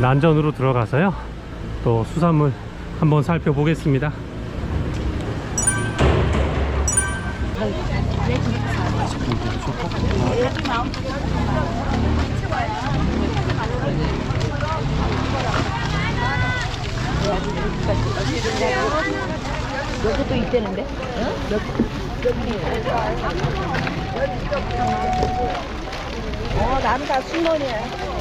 난전으로 들어가서요. 또 수산물 한번 살펴보겠습니다. 여기도 있다는데? 어, 나는 다 순원이야.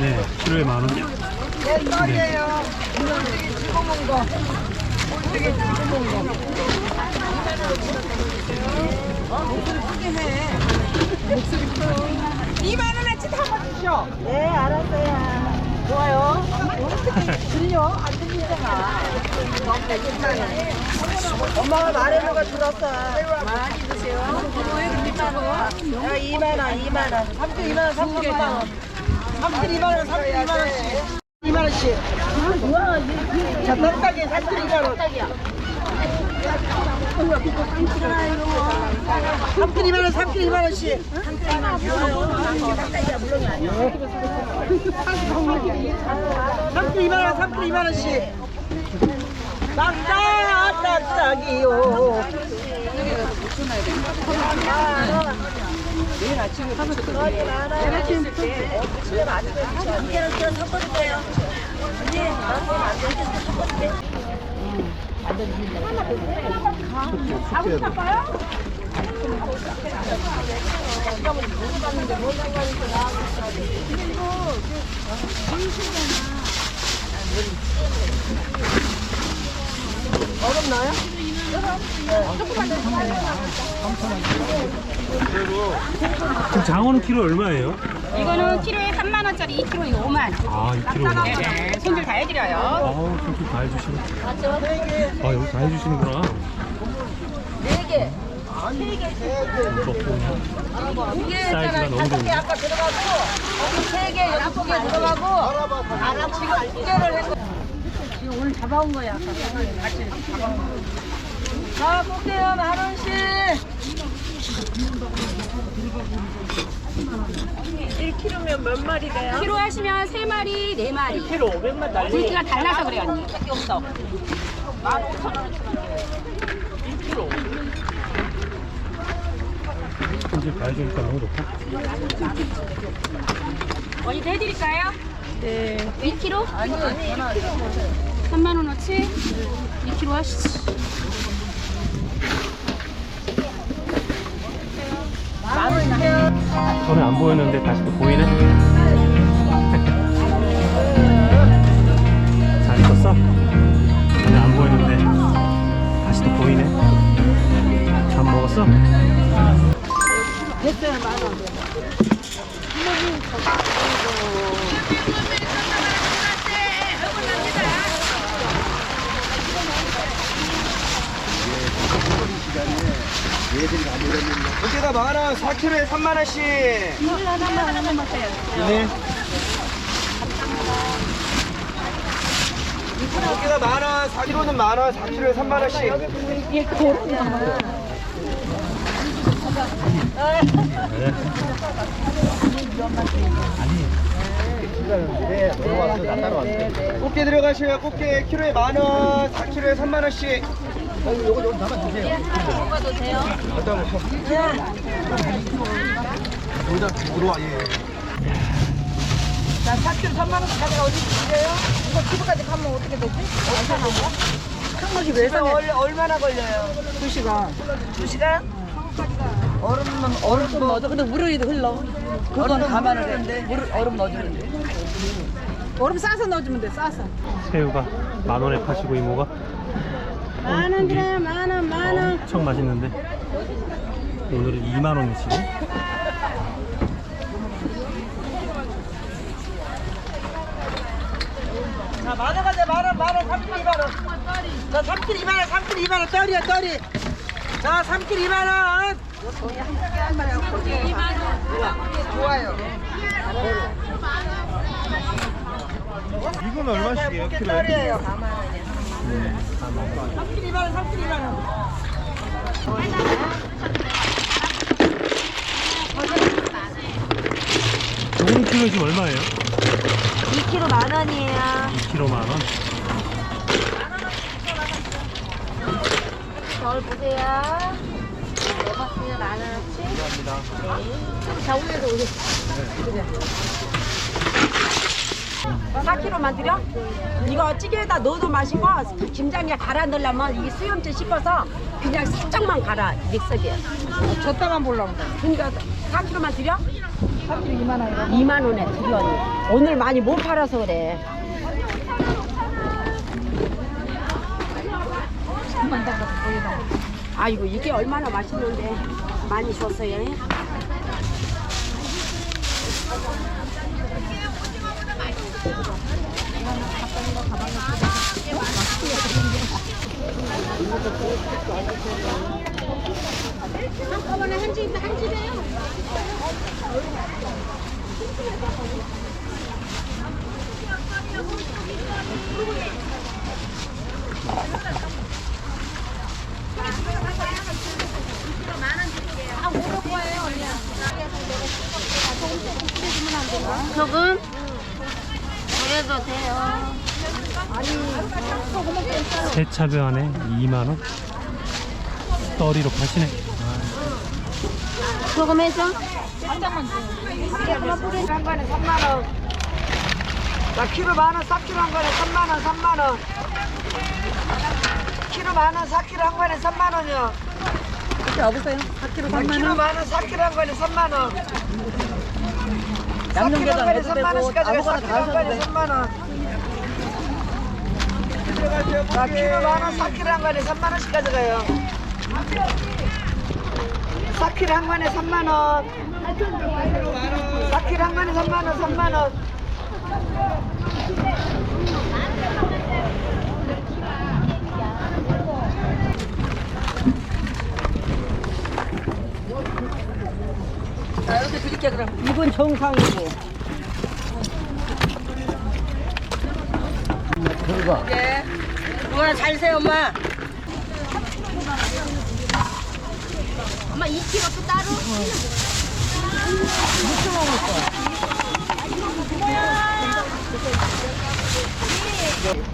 네, 키로에 만 원. 내 썰이에요. 물고기 찍어 먹은 거. 물고기 찍어 먹은 거. 목소리 크게 해. 목소리 커. 2만 원어치 담아주시오. 네, 알았어요. 좋아요. 들려? 안 들리잖아. 엄마가 말해줘가 들었어. 많이 드세요. 뭐해, 2만 원. 야, 2만 원, 2만 원. 32만 원, 32만 원. 32만 원, 32만 원씩. 2만 원씩. 자, 떡딱이 3킬 2만원. 3킬 2만원, 3킬 2만 원씩. 3킬 2만원, 3킬 2만 원씩. 딱딱, 딱딱이요. 얼음 넣어요? 지금 장어는 키로 얼마예요? 이거는 키로에 3만 원짜리 2kg 이거 5만. 아, 2kg. 네, 손질 다 해드려요. 아우, 손질 다 해주시네. 아, 여기 다 해주시는구나. 그렇구나. 사이즈가 너무 좋은데. 아까 들어가고, 거기 세 개, 들어가고, 아, 지금 두 개를 했고. 지금 오늘 잡아온 거야. 자, 볼게요, 만 원씩. 1kg면 몇 마리 돼요? 키로 하시면 3마리, 4마리. 키로 500만 달리. 굵기가 달라서 그래요, 언니. 없어. 손질 다 해주니까 너무 좋다. 언니도 해드릴까요? 네. 2kg? 아니, 아니. 3만 원어치 2kg 하시지. 전에 안 보였는데 다시 또 보이네. 잘 익었어? 전에 안 보였는데 다시 또 보이네. 밥 먹었어? 여기다 만원 4kg에 3만원씩 네. 여기다 만원 4kg는 만원 4kg에 3만원씩 꽃게 들어가셔요 꽃게. 키로에 만원 4kg에 3만원씩 자, 4kg 3만 원씩 가져가 어디 있어요? 이거 피부까지 가면 어떻게 되지? 얼마나? 큰거지 왜 사? 얼마나 걸려요? 2시간. 2시간? 얼음은 얼음 좀 넣어줘. 근데 물이 흘러. 그건 감안을 해. 물 얼음 넣어주는데. 얼음 싸서 넣어주면 돼. 싸서. 새우가 만 원에 파시고 이모가 만원 드려요, 만 원, 만 원. 엄청 맛있는데 오늘은 2만 원이시고 자, 만원 가자. 만 원, 만 원, 3kg 2만 원. 자, 3kg 2만 원, 3kg 2만 원. 떨이야, 떨이. 자, 3kg 2만 원. 좋아요. 이건 얼마씩이에요 키로에? 쌀이에요. 3kg 2만 원, 3kg 2만 원. 요거는 키로 지금 얼마예요? 2kg 만 원이에요. 2kg 만 원. 저울 보세요. 네, 봤어요. 만 원어치. 감사합니다. 네. 자, 올려서 오세요. 4kg만 드려? 이거 찌개에다 넣어도 맛있고 김장에 갈아 넣으려면 이게 수염째 씹어서 그냥 살짝만 갈아 믹서기에 줬다만 보려고. 그러니까 4kg만 드려? 3kg 2만 원이라고. 2만 원에 드려. 오늘 많이 못 팔아서 그래 아이고 이게 얼마나 맛있는데 많이 줬어요 한꺼번에 한 집, 한 집에요 소금? 그래도 돼요. 세차배 안에 2만 원. 떠리로 파시네. 소금 해줘. 한 관에 3만 원. 자, 키로 만 원, 4kg 한 관에 3만 원, 3만 원. 키로 만 원, 4kg 한 관에 3만 원이요. 이렇게 어보세요? 4kg 3만 원. 키로 만 원, 4kg 한 관에 3만 원. 양념게장 해도 되고 아무거나 다 하셔도 돼. 3만 원. 자, 키로 만 원, 4kg 한 관에 3만 원씩 가져가요. 4kg 한 관에 3만 원. 4kg 한 관에 3만 원, 3만 원. 자, 이렇게 드릴게 그럼. 이건 정상이고. 네. 누나 잘 세, 엄마. 엄마 2kg 또 따로?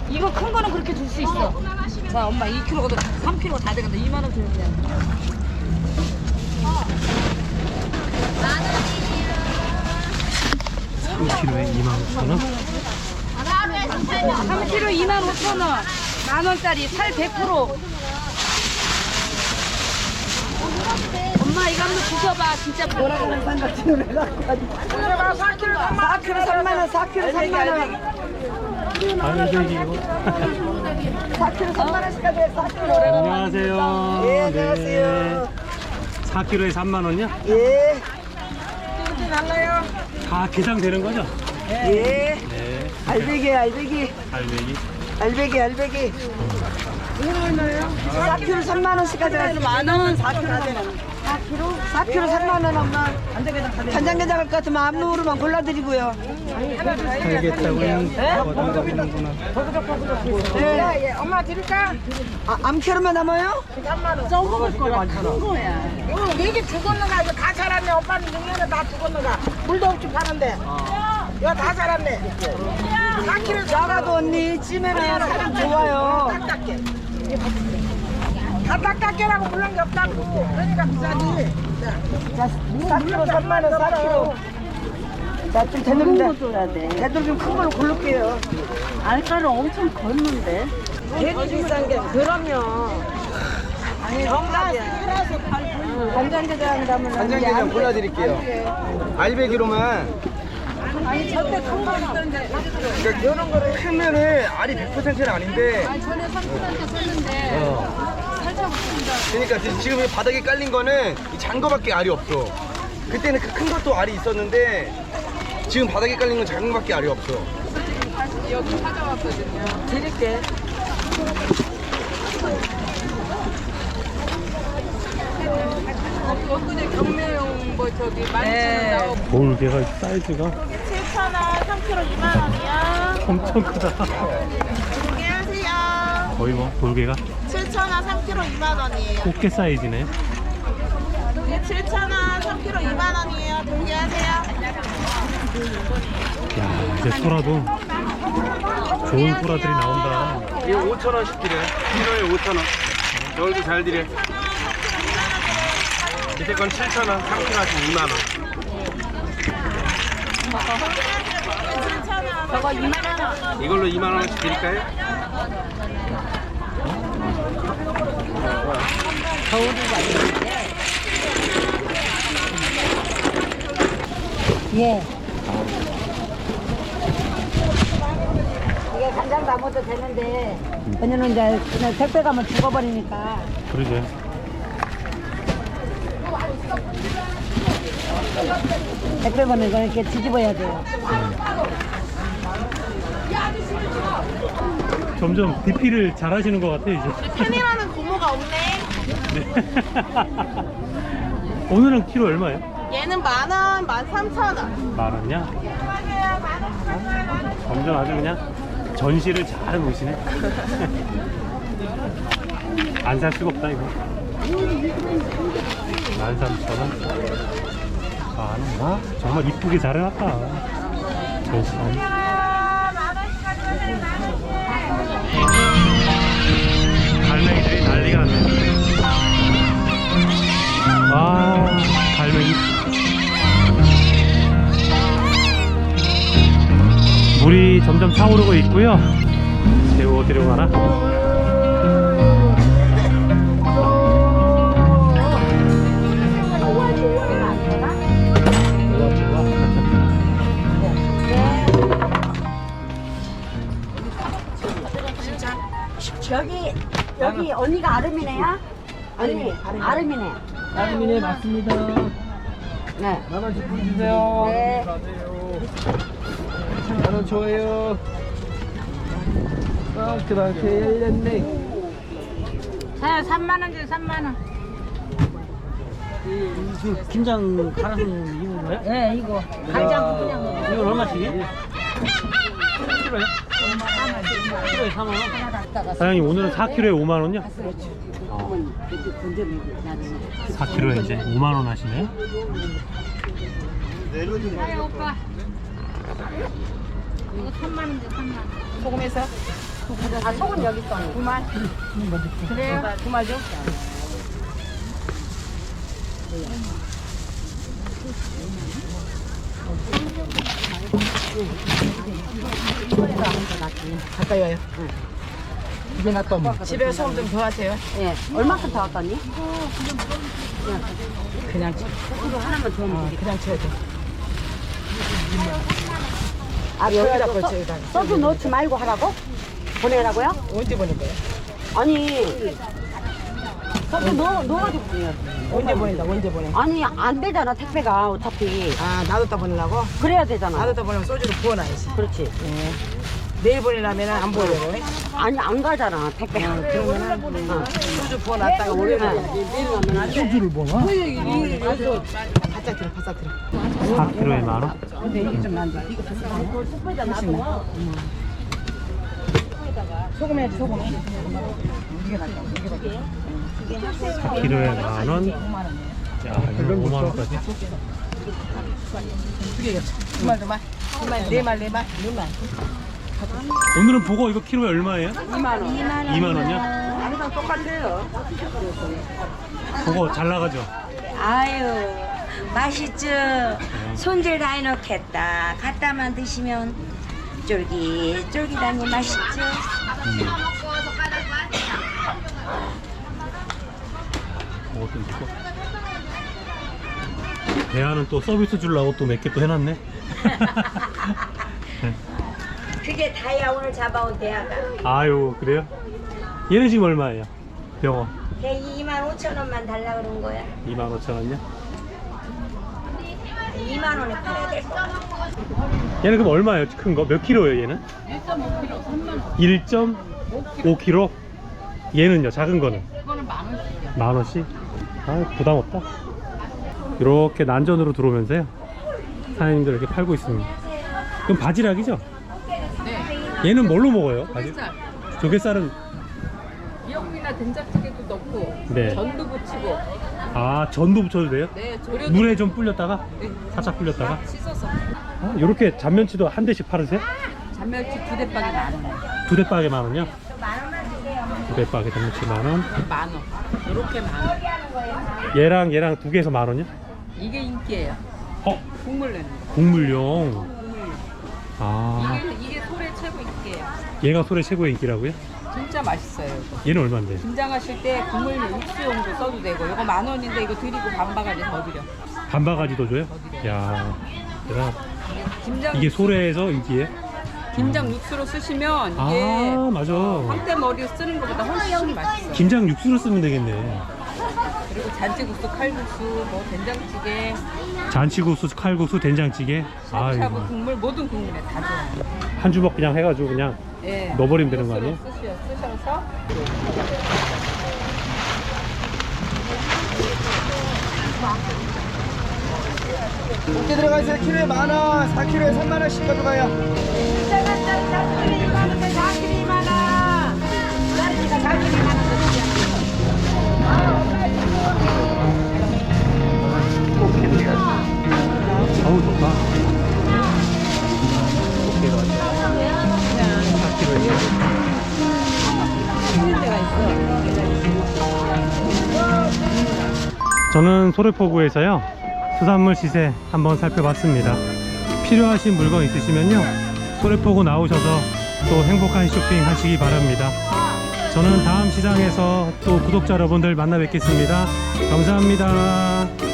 이거 큰 거는 그렇게 줄 수 있어. 자, 엄마 2kg도 3kg 다 되겠다. 2만 원 주면 돼. 3kg에 2만 5천 원. 3kg 2만 5천 원. 만 원짜리 살 100%. 엄마 이거 한번 드셔봐. 진짜 뭐라고 산 같이 왜 갖고 가지? 4kg 3만 원, 4kg 3만 원. 알배기 이거. 4kg 3만 원씩 가져요. 4kg. 안녕하세요. 예, 안녕하세요. 4kg에 3만 원이요? 예. 다 계산되는 거죠? 예. 네. 알배기, 알배기. 알배기. 알배기, 알배기. 이거 얼마예요? 4kg 3만 원씩 가져가요. 만 원, 4kg 가져가요. 4kg? 4kg 3만 원 엄마. 간장게장 할 것 같으면 암로으로만 골라드리고요. 알겠다고요. 네. 예, 엄마 드릴까? 아, 암캐로만 남아요? 3만 원. 썩을 거라 큰 거야. 이거 네개 죽었는가 이거 다 자랐네 오빠는 능력은 다 죽었는가 물도 없이 파는데 이거 다 자랐네 4kg 작아도 언니 찜에는 사람 좋아요. 딱딱해 다 딱딱해라고 물는 게 없다고 그러니까 비싸지 자, 4kg 3만 원, 4kg. 자, 좀 제대로 좀 줘야 돼. 제대로 좀큰 걸로 고를게요. 알가를 엄청 걷는데. 괜히 비싼 게 그럼요. 아니 정답이야. 간장게장 담으면 간장게장 골라드릴게요. 알배기로만. 아니 절대 큰거 있던데. 그러니까 이런 거를 크면은 알이 100%는 아닌데. 전에 삼촌한테 썼는데 어. 살짝 붙습니다. 그러니까 지- 지금 이 바닥에 깔린 거는 이 장거밖에 알이 없어. 그때는 그 큰 것도 알이 있었는데 지금 바닥에 깔린 건 작은 거밖에 알이 없어. 드릴게. 네. 돌개가 사이즈가 7,000원, 3kg 2만 원이요. 엄청 크다. 두개 하세요. 거의 뭐 돌개가 7,000원, 3kg 2만 원이에요. 꽃게 사이즈네. 네, 7,000원, 3kg 2만 원이에요. 두개 하세요. 야 이제 소라도 좋은 소라들이 나온다. 이거 5천 원씩 드려요. 키로에 5천 원. 여기도 잘 드려. 밑에 건 7천 원, 3kg 하시면 2만 원. 저거 2만원 이걸로 2만원씩 드릴까요? 예. 이게 간장 담아도 되는데 왜냐면 이제 그냥 택배 가면 뭐 죽어버리니까 그러지. 100원은 이거 이렇게 뒤집어야 돼요. 점점 DP를 잘 하시는 것 같아요, 이제. 팬이라는 고모가 없네. 네. 오늘은 키로 얼마예요? 얘는 만 원, 만 삼천 원. 만 원이야? 점점 아주 그냥 전시를 잘 보시네. 안 살 수가 없다, 이거. 만 삼천 원. 만 원. 아, 정말 이쁘게 잘 해놨다. 전시. 갈매기들이 난리가 났네. 아, 갈매기. 물이 점점 차오르고 있고요. 새우 어디로 가나? 여기 여기 언니가 아름이네요? 언니 아름이네. 아름이네 맞습니다. 네. 만원씩 주세요. 네. 만원 줘요. 아, 그렇게 열렸네. 자, 3만 원 줘, 3만 원. 김장 갈아서 이거 거야? 예, 이거 간장 그냥. 이건 얼마씩? 키로에? 키로에 4만 원? 사장님 오늘은 4kg에 5만 원이요? 4kg에 이제 5만 원 하시네. 아유, 오빠. 이거 3만 원 줘, 3만 원. 소금에서? 아 소금 여기 있어. 언니. 두말? 그래요? 두말 줘? 가까이 와요. 집에 놨던 집에 소금 좀더 하세요. 예. 얼마큼 더 왔더니? 그냥 쳐. 이거 하나만 더 어, 먹어. 그냥 쳐야 돼. 아 여기다 여기다 걸쳐, 여기다. 소스 넣지 말고 하라고? 보내라고요? 언제 보낼 거야? 아니 소스 넣어 넣어가지고 보내요. 언제 보낸다? 언제 보내? 아니 안 되잖아 택배가 어차피 아, 놔뒀다 보내려고? 그래야 되잖아. 놔뒀다 보내면 소주를 부어놔야지. 그렇지. 네. 내일 보내려면 안 보여요. 아니 안 가잖아 택배가. 그러면은 어. 소주 부어놨다가 월요일에 내일 가면 안 돼. 소주를 부어놔? 여기서 바짝 들어, 바짝 들어. 4kg에 만 원? 근데 이게 좀 난다. 이거 훨씬 나. 소금에 소금에. 이게 낫다. 이게 낫다. 4kg에 만 원. 야, 이거 5만 원까지. 두말 두말. 두말 네말 네말 네말. 오늘은 보고 이거 키로에 얼마예요? 2만 원. 2만 원이요? 항상 똑같아요. 보고 잘 나가죠? 아유 맛있죠 손질 다 해놓겠다 갖다만 드시면 쫄깃쫄깃하니 맛있죠 그것도 있고. 대하는 또 서비스 주려고 또 몇 개 또 해놨네. 그게 다야 오늘 잡아온 대하가 아유, 그래요? 얘는 지금 얼마예요? 병어. 걔 2만 5천 원만 달라 그런 거야 2만 5천 원이요? 2만 원에 팔아야 될 거. 얘는 그럼 얼마예요? 큰 거? 몇 킬로예요, 얘는? 1.5kg, 3만 원. 1.5kg? 얘는요, 작은 거는? 이거는 만 원씩이야. 만 원씩? 아, 부담 없다. 이렇게 난전으로 들어오면서요. 사장님들 이렇게 팔고 있습니다. 그럼 바지락이죠? 네. 얘는 뭘로 먹어요? 바지? 조개살은 미역국이나 된장찌개도 넣고 네. 전도 부치고 아 전도 붙여도 돼요? 네 조려도 물에 좀 불렸다가 네. 살짝 불렸다가 씻어서 아, 이렇게 잔면치도 한 대씩 팔으세요? 잔멸치 두 대빵에 만 원. 두 대박에 만 원요? 두 대박에 잔면치 만 원. 만 원. 이렇게 만 원. 얘랑 얘랑 두 개에서 만 원요? 이게 인기예요. 어 국물 내는 거. 국물용. 아 이게 이게 소래 최고 인기예요. 얘가 소래 최고의 인기라고요? 진짜 맛있어요. 이거. 얘는 얼마인데? 김장하실 때 국물 육수용도 써도 되고 이거 만 원인데 이거 드리고 반바가지 더 드려. 반바가지도 줘요? 야 대단. 김장 이게 소래에서 인기예요? 김장 육수로 쓰시면 이게 아 맞아. 황태 머리 쓰는 것보다 훨씬 맛있어요. 김장 육수로 쓰면 되겠네. 그리고 잔치국수, 칼국수, 뭐 된장찌개, 잔치국수, 칼국수, 된장찌개. 샤브샤브 아이고 국물 모든 국물에 다 좋아요. 한 주먹 그냥 해가지고 그냥 예. 넣어버리면 되는 거 아니에요? 쓰셔, 쓰셔서 어깨 들어가 있어요. 키로에 만 원, 4kg에 3만 원씩 가져가요. 아우 저는 소래포구에서요 수산물 시세 한번 살펴봤습니다. 필요하신 물건 있으시면요 소래포구 나오셔서 또 행복한 쇼핑 하시기 바랍니다. 저는 다음 시장에서 또 구독자 여러분들 만나 뵙겠습니다. 감사합니다